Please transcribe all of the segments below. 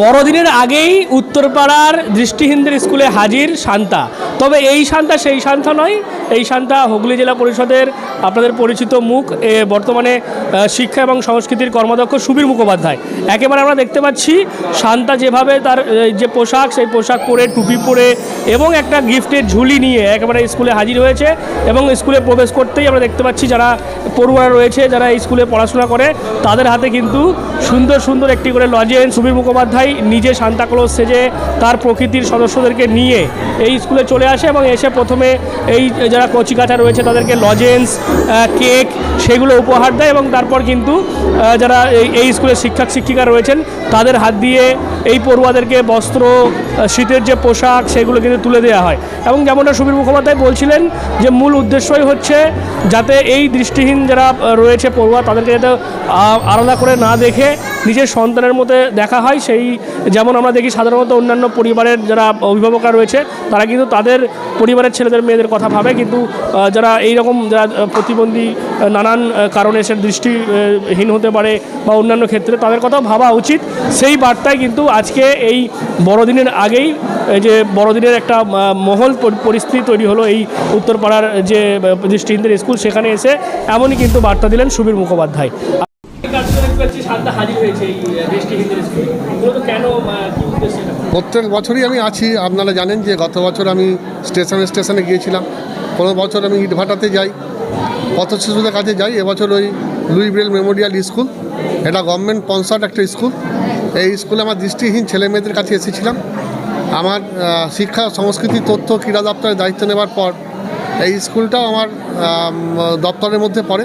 বড়দিনের আগেই উত্তরপাড়ার দৃষ্টিহীনদের স্কুলে হাজির শান্তা। তবে এই শান্তা সেই শান্তা নয় এই শান্তা হুগলি জেলা পরিষদের আপনাদের পরিচিত মুখ বর্তমানে শিক্ষা এবং সংস্কৃতির কর্মদক্ষ সুবীর মুখোপাধ্যায়। একেবারে আমরা দেখতে পাচ্ছি, শান্তা যেভাবে তার যে পোশাক, সেই পোশাক পরে, টুপি পরে এবং একটা গিফটের ঝুলি নিয়ে একেবারে স্কুলে হাজির হয়েছে এবং স্কুলে প্রবেশ করতেই আমরা দেখতে পাচ্ছি যারা পড়ুয়ারা রয়েছে, যারা স্কুলে পড়াশোনা করে, তাদের হাতে কিন্তু সুন্দর সুন্দর একটি করে লজেন্স সুবীর মুখোপাধ্যায় নিজে সান্তাক্লজ সেজে তার প্রকৃতির সদস্যদেরকে নিয়ে এই স্কুলে চলে আসে এবং এসে প্রথমে এই যারা কচিকাচা রয়েছে তাদেরকে লজেন্স কেক সেগুলো উপহার দেয় এবং তারপর কিন্তু যারা এই স্কুলের শিক্ষক শিক্ষিকা রয়েছেন, তাদের হাত দিয়ে এই পড়ুয়াদেরকে বস্ত্র শীতের যে পোশাক সেগুলো কিন্তু তুলে দেওয়া হয়। এবং যেমনটা সুবীর মুখোপাধ্যায় বলছিলেন যে মূল উদ্দেশ্যই হচ্ছে যাতে এই দৃষ্টিহীন যারা রয়েছে পড়ুয়া তাদেরকে যাতে আলাদা করে না দেখে নিজের সন্তানের মধ্যে দেখা হয়। সেই যেমন আমরা দেখি সাধারণত অন্যান্য পরিবারের যারা অভিভাবকরা রয়েছে, তারা কিন্তু তাদের পরিবারের ছেলেদের, মেয়েদের কথা ভাবে কিন্তু যারা এই রকম যারা প্রতিবন্ধী নানান কারণে সে দৃষ্টিহীন হতে পারে বা অন্যান্য ক্ষেত্রে, তাদের কথাও ভাবা উচিত। সেই বার্তায় কিন্তু আজকে এই বড়দিনের আগেই যে বড়দিনের একটা মহল পরিস্থিতি তৈরি হলো এই উত্তরপাড়ার যে দৃষ্টিহীনদের স্কুল, সেখানে এসে এমনই কিন্তু বার্তা দিলেন সুবীর মুখোপাধ্যায়। প্রত্যেক বছরই আমি আছি, আপনারা জানেন যে গত বছর আমি স্টেশনে স্টেশনে গিয়েছিলাম। কোনো বছর আমি ইটভাটাতে যাই, পথ শিশুদের কাছে যাই। এবছর ওই লুই ব্রেল মেমোরিয়াল স্কুল, এটা গভর্নমেন্ট স্পন্সার্ড একটা স্কুল। এই স্কুলে আমার দৃষ্টিহীন ছেলে মেয়েদের কাছে এসেছিলাম। আমার শিক্ষা, সংস্কৃতি, তথ্য, ক্রীড়া দপ্তরের দায়িত্ব নেওয়ার পর এই স্কুলটাও আমার দপ্তরের মধ্যে পড়ে।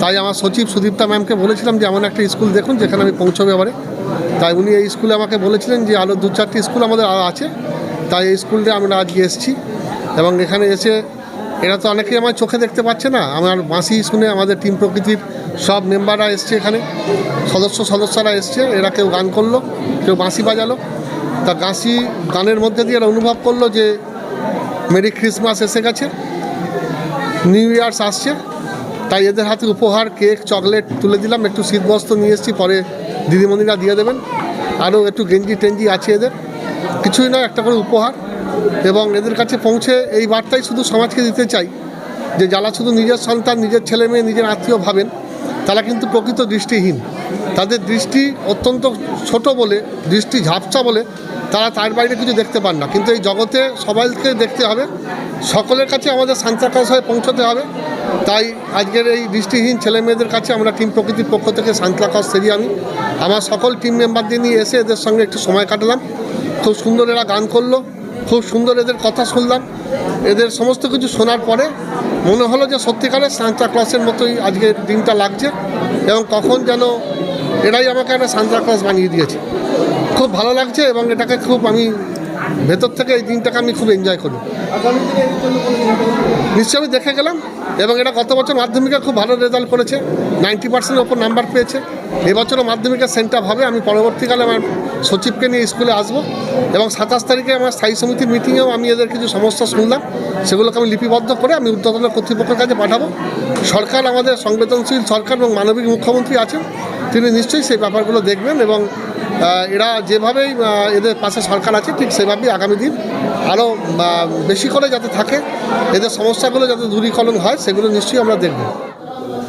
তাই আমার সচিব সুদীপ্তা ম্যামকে বলেছিলাম যে এমন একটা স্কুল দেখুন যেখানে আমি পৌঁছবে এবারে। তাই উনি এই স্কুলে আমাকে বলেছিলেন যে আরও দু চারটি স্কুল আমাদের আছে। তাই এই স্কুলটা আমরা আজকে এসেছি এবং এখানে এসে এরা তো অনেকেই আমার চোখে দেখতে পাচ্ছে না। আমার বাঁশি শুনে আমাদের টিম প্রকৃতির সব মেম্বাররা এসছে এখানে। সদস্য সদস্যরা এসছে, এরা কেউ গান করল, কেউ বাঁশি বাজালো। তা গাঁসি গানের মধ্যে দিয়ে এরা অনুভব করল যে মেরি ক্রিসমাস এসে গেছে, নিউ ইয়ার্স আসছে। তাই এদের হাতে উপহার, কেক, চকলেট তুলে দিলাম। একটু শীতবস্ত্র নিয়ে এসেছি, পরে দিদিমণিরা দিয়ে দেবেন। আরও একটু গেঞ্জি টেঞ্জি আছে এদের। কিছুই নয়, একটা করে উপহার। এবং এদের কাছে পৌঁছে এই বার্তাই শুধু সমাজকে দিতে চাই, যে যারা শুধু নিজের সন্তান, নিজের ছেলে মেয়ে, নিজের আত্মীয় ভাবেন, তারা কিন্তু প্রকৃত দৃষ্টিহীন। তাদের দৃষ্টি অত্যন্ত ছোট বলে, দৃষ্টি ঝাপসা বলে, তারা তার বাইরে কিছু দেখতে পান না। কিন্তু এই জগতে সবাইকে দেখতে হবে। সকলের কাছে আমাদের সান্তাক্লাস হয়ে পৌঁছতে হবে। তাই আজকের এই দৃষ্টিহীন ছেলে মেয়েদের কাছে আমরা টিম প্রকৃতির পক্ষ থেকে সান্তাক্লাস সেরি আমি আমার সকল টিম মেম্বারদের নিয়ে এসে এদের সঙ্গে একটু সময় কাটালাম। খুব সুন্দর এরা গান করল, খুব সুন্দর এদের কথা শুনলাম। এদের সমস্ত কিছু শোনার পরে মনে হলো যে সত্যিকারের সান্তা ক্লাসের মতোই আজকের দিনটা লাগছে এবং কখন যেন এরাই আমাকে একটা সান্তা ক্লাস বানিয়ে দিয়েছে। খুব ভালো লাগছে এবং এটাকে খুব আমি ভেতর থেকে এই দিনটাকে আমি খুব এনজয় করি। নিশ্চয়ই আমি দেখে গেলাম এবং এটা গত বছর মাধ্যমিকে খুব ভালো রেজাল্ট করেছে। নাইনটি পার্সেন্টের ওপর নাম্বার পেয়েছে। এবছরও মাধ্যমিকের সেন্টার হবে। আমি পরবর্তীকালে আমার সচিবকে নিয়ে স্কুলে আসব এবং সাতাশ তারিখে আমার স্থায়ী সমিতির মিটিংয়েও আমি এদের কিছু সমস্যা শুনলাম। সেগুলোকে আমি লিপিবদ্ধ করে আমি উদ্যোতন কর্তৃপক্ষের কাছে পাঠাবো। সরকার আমাদের সংবেদনশীল সরকার এবং মানবিক মুখ্যমন্ত্রী আছেন। তিনি নিশ্চয়ই সেই ব্যাপারগুলো দেখবেন এবং এরা যেভাবেই এদের পাশে সরকার আছে, ঠিক সেভাবেই আগামী দিন আরও বেশি করে যাতে থাকে, এদের সমস্যাগুলো যাতে দূরীকরণ হয়, সেগুলো নিশ্চয়ই আমরা দেখব।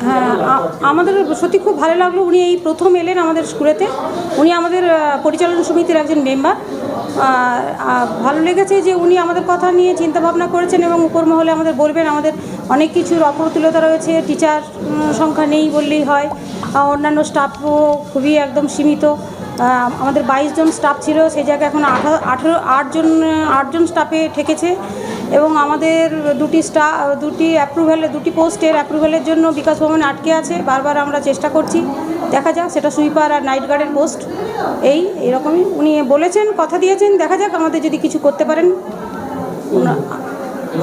হ্যাঁ আমাদের সত্যি খুব ভালো লাগল উনি এই প্রথম এলেন আমাদের স্কুলেতে। উনি আমাদের পরিচালনা সমিতির একজন মেম্বার। ভালো লেগেছে যে উনি আমাদের কথা নিয়ে চিন্তা ভাবনা করেছেন এবং উপর মহলে আমাদের বলবেন, আমাদের অনেক কিছুর অপ্রতুলতা রয়েছে, টিচার সংখ্যা নেই বললেই হয়। অন্যান্য স্টাফও খুবই একদম সীমিত। আমাদের বাইশ জন স্টাফ ছিল, সেই জায়গায় এখন আঠারো, আঠেরো আটজন আটজন স্টাফে ঠেকেছে এবং আমাদের দুটি স্টা দুটি অ্যাপ্রুভ্যালের দুটি পোস্টের অ্যাপ্রুভ্যালের জন্য বিকাশ ভবনে আটকে আছে। বারবার আমরা চেষ্টা করছি, দেখা যাক, সেটা সুইপার আর নাইট গার্ডের পোস্ট এই এরকমই উনি বলেছেন, কথা দিয়েছেন, দেখা যাক আমাদের যদি কিছু করতে পারেন।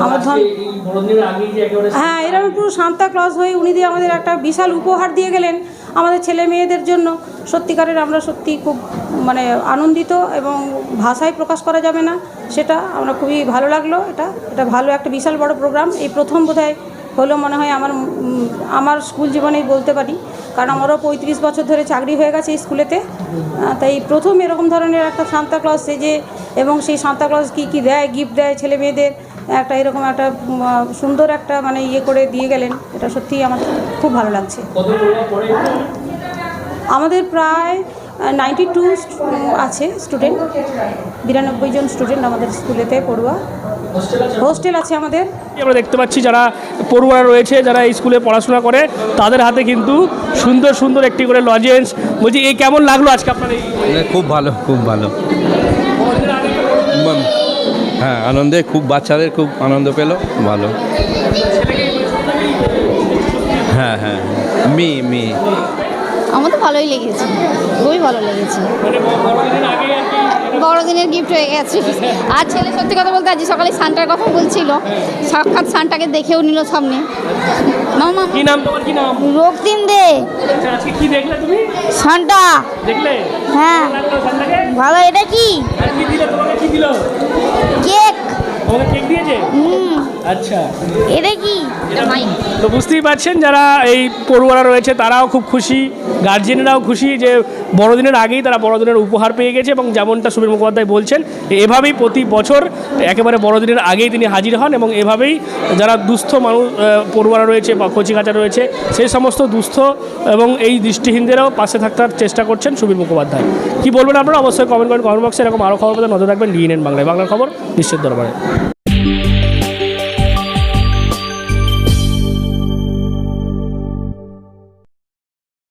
আমার ধন যে হ্যাঁ এরকম পুরো সান্তা ক্লজ হয়ে উনি দিয়ে আমাদের একটা বিশাল উপহার দিয়ে গেলেন আমাদের ছেলে মেয়েদের জন্য। সত্যিকারের আমরা সত্যি খুব মানে আনন্দিত এবং ভাষায় প্রকাশ করা যাবে না সেটা আমরা খুবই ভালো লাগল। এটা এটা ভালো একটা বিশাল বড় প্রোগ্রাম এই প্রথম বোধহয় হলো মনে হয় আমার আমার স্কুল জীবনেই বলতে পারি। কারণ আমারও পঁয়ত্রিশ বছর ধরে চাকরি হয়ে গেছে এই স্কুলেতে তাই প্রথম এরকম ধরনের একটা সান্তা ক্লজ সেজে এবং সেই সান্তা ক্লজ কী কী দেয় গিফট দেয় ছেলে মেয়েদের একটা এরকম একটা সুন্দর একটা মানে ইয়ে করে দিয়ে গেলেন। এটা সত্যিই আমার খুব ভালো লাগছে। আমাদের প্রায় নাইনটি টু আছে স্টুডেন্ট বিরানব্বই জন স্টুডেন্ট আমাদের স্কুলেতে পড়ুয়া। হোস্টেল আছে আমাদের। আমরা দেখতে পাচ্ছি যারা পড়ুয়া রয়েছে যারা এই স্কুলে পড়াশোনা করে তাদের হাতে কিন্তু সুন্দর সুন্দর একটি করে লজেন্স বলছি এই কেমন লাগল আজকে আপনার এই মানে খুব ভালো খুব ভালো। হ্যাঁ আনন্দে খুব বাচ্চাদের খুব আনন্দ পেল, ভালো। হ্যাঁ হ্যাঁ মি মি। আমার তো ভালোই লেগেছে, খুবই ভালো লেগেছে। বড়দিনের গিফট হয়ে গেছে। আর ছেলে সত্যি কথা বলতে আজ সকালে সানটার কথা বলছিল। সাক্ষাৎ সানটাকে দেখেও নিল সামনে। মামা কি নাম তোমার? কি নাম? রক্তিম দে। আচ্ছা, আজকে কি দেখলে তুমি? সানটা। দেখলে? হ্যাঁ। ভালো এটা কি? কি দিল? তোমাকে কি দিল? কেক। আচ্ছা। এটা কি? তো বুঝতেই পারছেন যারা এই পড়ুয়ারা রয়েছে তারাও খুব খুশি। গার্জেনরাও খুশি যে বড়দিনের আগেই তারা বড়দিনের উপহার পেয়ে গেছে এবং যেমনটা সুবীর মুখোপাধ্যায় বলছেন এভাবেই প্রতি বছর একেবারে বড়দিনের আগেই তিনি হাজির হন এবং এভাবেই যারা দুস্থ মানুষ পড়ুয়ারা রয়েছে বা কচিকাচা রয়েছে সেই সমস্ত দুস্থ এবং এই দৃষ্টিহীনদেরও পাশে থাকার চেষ্টা করছেন সুবীর মুখোপাধ্যায়। কি বলবেন আপনারা? অবশ্যই কমেন্ট করেন কমেন্ট বক্সে এরকম আরও খবর পেতে নজর রাখবেন ডিএনএন বাংলায়। বাংলার খবর নিশ্চিত দরবারে।